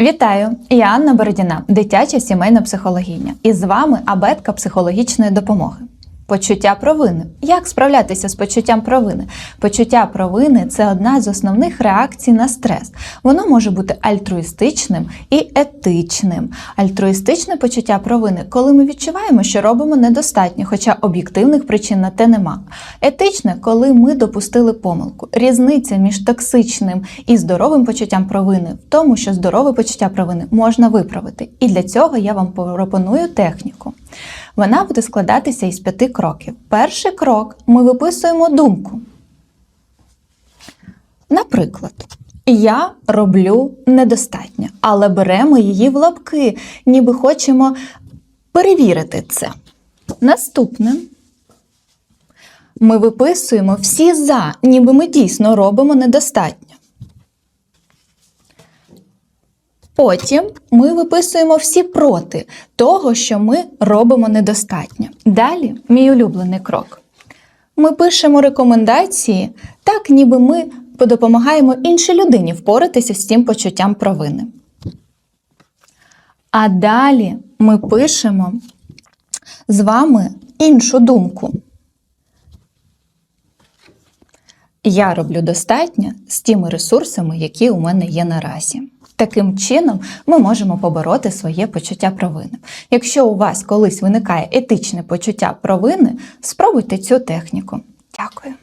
Вітаю! Я Анна Бородіна, дитяча сімейна психологиня. І з вами абетка психологічної допомоги. Почуття провини. Як справлятися з почуттям провини? Почуття провини це одна з основних реакцій на стрес. Воно може бути альтруїстичним і етичним. Альтруїстичне почуття провини, коли ми відчуваємо, що робимо недостатньо, хоча об'єктивних причин на те нема. Етичне, коли ми допустили помилку. Різниця між токсичним і здоровим почуттям провини в тому, що здорове почуття провини можна виправити. І для цього я вам пропоную техніку. Вона буде складатися із п'яти кроків. Перший крок ми виписуємо думку. Наприклад, я роблю недостатньо, але беремо її в лапки, ніби хочемо перевірити це. Наступне. Ми виписуємо всі за, ніби ми дійсно робимо недостатньо. Потім ми виписуємо всі проти того, що ми робимо недостатньо. Далі, мій улюблений крок. Ми пишемо рекомендації так, ніби ми допомагаємо іншій людині впоратися з цим почуттям провини. А далі ми пишемо з вами іншу думку. Я роблю достатньо з тими ресурсами, які у мене є наразі. Таким чином, ми можемо побороти своє почуття провини. Якщо у вас колись виникає етичне почуття провини, спробуйте цю техніку. Дякую.